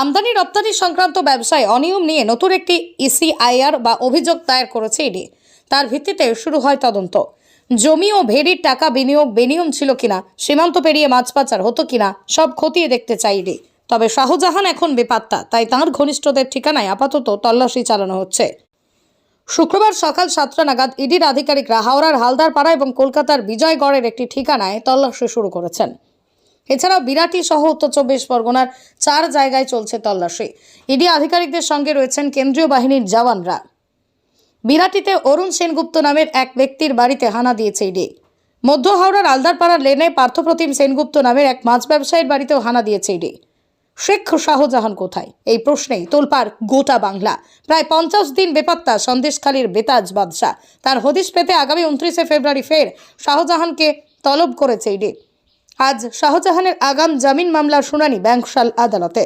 আমদানি রপ্তানি সংক্রান্ত ব্যবসায় অনিয়ম নিয়ে নতুন একটি ইসিআইআর বা অভিযোগ দায়ের করেছে ইডি তার ভিত্তিতে শুরু হয় তদন্ত। জমি ও ভেড়ির টাকা বিনিয়োগ বেনিয়ম ছিল কিনা, সীমান্ত পেরিয়ে মাছ পাচার হতো কিনা, সব খতিয়ে দেখতে চাই ইডি তবে শাহজাহান এখন বেপাত্তা, তাই তাঁর ঘনিষ্ঠদের ঠিকানায় আপাতত তল্লাশি চালানো হচ্ছে। শুক্রবার সকাল সাতটা নাগাদ ইডির আধিকারিকরা হাওড়ার হালদারপাড়া এবং কলকাতার বিজয়গড়ের একটি ঠিকানায় তল্লাশি শুরু করেছেন। এছাড়াও বিরাটি সহ উত্তর চব্বিশ পরগনার চার জায়গায় চলছে তল্লাশি। ইডি আধিকারিকদের সঙ্গে রয়েছেন কেন্দ্রীয় বাহিনীর জওয়ানরা। বিরাটিতে অরুণ সেনগুপ্ত নামের এক ব্যক্তির বাড়িতে হানা দিয়েছে ইডি। মধ্য হাওড়ার আলদারপাড়ার লেনে পার্থপ্রতিম সেনগুপ্ত নামের এক মাছ ব্যবসায়ীর বাড়িতেও হানা দিয়েছে ইডি। শেখ শাহজাহান কোথায়? এই প্রশ্নেই তোলপাড় গোটা বাংলা। প্রায় পঞ্চাশ দিন বেপাত্তা সন্দেশখালীর বেতাজ বাদশাহ। তার হদিশ পেতে আগামী উনত্রিশে ফেব্রুয়ারি ফের শাহজাহানকে তলব করেছে ইডি। আজ শাহজাহানের আগাম জামিন মামলার শুনানি ব্যাংকশাল আদালতে।